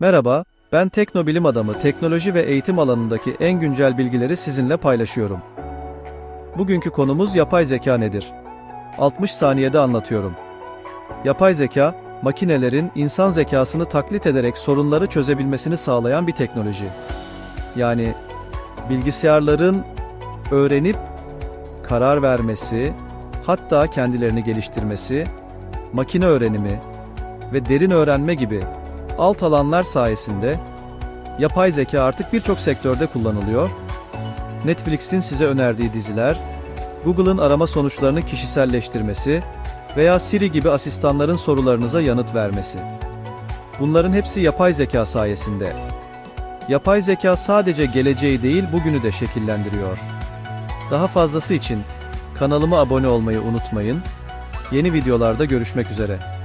Merhaba, ben teknobilim adamı teknoloji ve eğitim alanındaki en güncel bilgileri sizinle paylaşıyorum. Bugünkü konumuz yapay zeka nedir? 60 saniyede anlatıyorum. Yapay zeka, makinelerin insan zekasını taklit ederek sorunları çözebilmesini sağlayan bir teknoloji. Yani bilgisayarların öğrenip karar vermesi, hatta kendilerini geliştirmesi, makine öğrenimi ve derin öğrenme gibi alt alanlar sayesinde yapay zeka artık birçok sektörde kullanılıyor. Netflix'in size önerdiği diziler, Google'ın arama sonuçlarını kişiselleştirmesi veya Siri gibi asistanların sorularınıza yanıt vermesi. Bunların hepsi yapay zeka sayesinde. Yapay zeka sadece geleceği değil bugünü de şekillendiriyor. Daha fazlası için kanalıma abone olmayı unutmayın. Yeni videolarda görüşmek üzere.